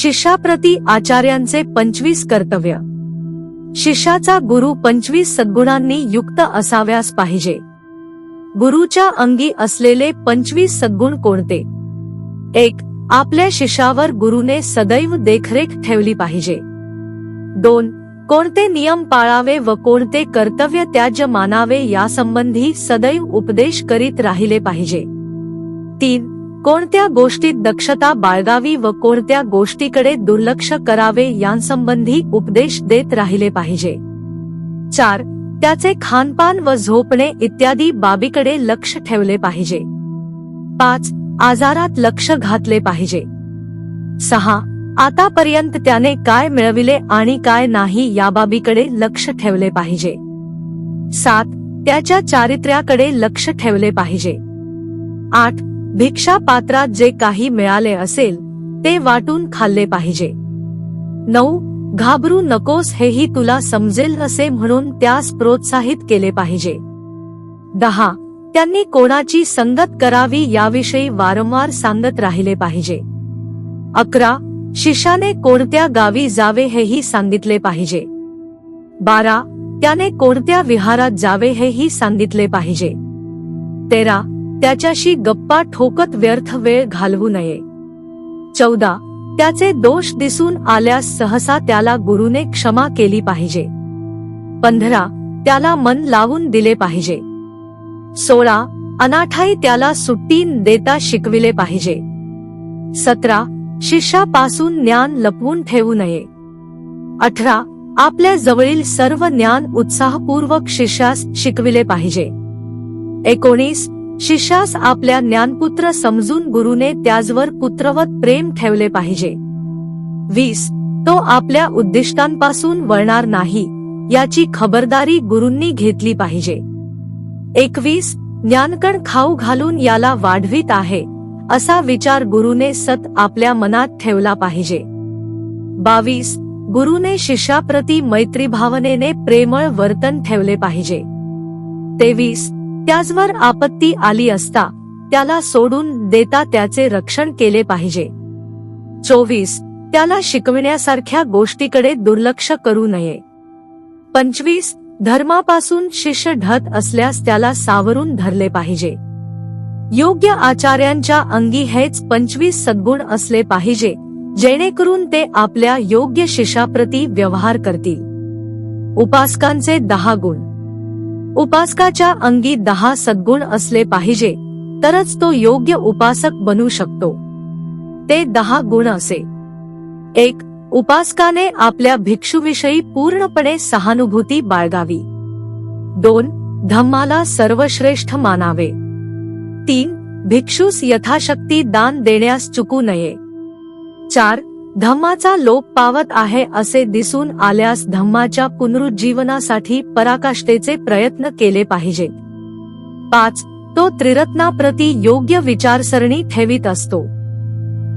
शिष्याप्रती आचार्यांचे पंचवीस कर्तव्य. शिष्याचा गुरु पंचवीस सद्गुणांनी युक्त असाव्यास पाहिजे. गुरुच्या अंगी असलेले पंचवीस सद्गुण कोणते? एक आपल्या शिष्यावर गुरुने सदैव देखरेख ठेवली पाहिजे. दोन कोणते नियम पाळावे व कोणते कर्तव्य त्याज्य मानावे यासंबंधी सदैव उपदेश करीत राहिले पाहिजे. तीन कोणत्या गोष्टीत दक्षता बाळगावी व कोणत्या गोष्टीकडे दुर्लक्ष करावे यांसंबंधी उपदेश देत राहिले पाहिजे? चार त्याचे खानपान व झोपणे इत्यादी बाबीकडे लक्ष ठेवले पाहिजे. पाच आजारात लक्ष घातले पाहिजे. सहा आतापर्यंत त्याने काय मिळविले आणि काय नाही या बाबीकडे लक्ष ठेवले पाहिजे. सात त्याच्या चारित्र्याकडे लक्ष ठेवले पाहिजे. आठ भिक्षा पात्रात जे काही मिळाले असेल ते वाटून खाल्ले पाहिजे. नऊ घाबरू नकोस हेही तुला समजेल असे म्हणून त्यास प्रोत्साहित केले पाहिजे. दहा त्यांनी कोणाची संगत करावी याविषयी वारंवार सांगत राहिले पाहिजे. अकरा शिष्याने कोणत्या गावी जावे हेही सांगितले पाहिजे. बारा त्याने कोणत्या विहारात जावे हेही सांगितले पाहिजे. तेरा त्याच्याशी गप्पा ठोकत व्यर्थ वेळ घालवू नये. चौदा. त्याचे दोष दिसून आल्यास सहसा त्याला गुरुने क्षमा केली पाहिजे. पंधरा. त्याला मन लावून दिले पाहिजे. सोळा. अनाठाई त्याला सुट्टी देता शिकविले पाहिजे. सतरा. शिष्यापासून ज्ञान लपवून ठेवू नये. अठरा. आपल्या जवळील सर्व ज्ञान उत्साहपूर्वक शिष्यास शिकविले पाहिजे. एकोणीस. शिष्यास आपल्या ज्ञानपुत्र समजून गुरुने त्याजवर पुत्रवत प्रेम ठेवले पाहिजे. वीस. तो आपल्या उद्दिष्टांपासून वळणार नाही याची खबरदारी गुरूंनी घेतली पाहिजे. एकवीस. ज्ञानकण खाऊ घालून याला वाढवीत आहे असा विचार गुरुने सत आपल्या मनात ठेवला पाहिजे. बावीस. गुरुने शिष्याप्रती मैत्री भावनेने प्रेमळ वर्तन ठेवले पाहिजे. तेवीस. त्याचवर आपत्ती आली असता त्याला सोडून देता त्याचे रक्षण केले पाहिजे. चोवीस. त्याला शिकविण्यासारख्या गोष्टीकडे दुर्लक्ष करू नये. पंचवीस. धर्मापासून शिष्य ढत असल्यास त्याला सावरून धरले पाहिजे. योग्य आचार्यांच्या अंगी हेच पंचवीस सद्गुण असले पाहिजे जेणेकरून ते आपल्या योग्य शिष्याप्रती व्यवहार करतील. उपासकांचे दहा गुण. उपासकाच्या अंगी दहा सद्गुण असले पाहिजे तरच तो योग्य उपासक बनू शकतो. ते दहा गुण असे. एक उपासकाने आपल्या भिक्षूविषयी पूर्णपणे सहानुभूती बाळगावी. दोन धम्माला सर्वश्रेष्ठ मानावे. तीन भिक्षूस यथाशक्ती दान देण्यास चुकू नये. चार धम्माचा लोप पावत आहे असे दिसून आल्यास धम्माच्या पुनरुज्जीवनासाठी पराकाष्ठेचे प्रयत्न केले पाहिजेत पाच तो त्रिरत्नाप्रती योग्य विचारसरणी ठेवीत असतो.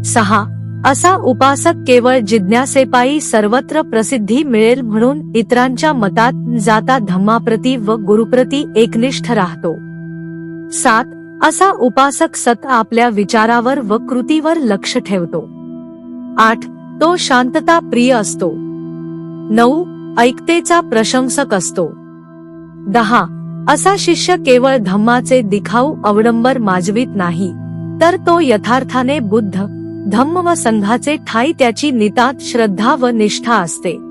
सहा असा उपासक केवळ जिज्ञासेपायी सर्वत्र प्रसिद्धी मिळेल म्हणून इतरांच्या मतात जाता धम्माप्रती व गुरुप्रती एकनिष्ठ राहतो. सात असा उपासक सत आपल्या विचारावर व कृतीवर लक्ष ठेवतो. आठ तो शांतता प्रिय असतो. नऊ ऐकतेचा प्रशंसक असतो. दहा असा शिष्य केवळ धम्माचे दिखाऊ अवडंबर माजवीत नाही तर तो यथार्थाने बुद्ध धम्म व संघाचे ठाई त्याची नितात श्रद्धा व निष्ठा असते.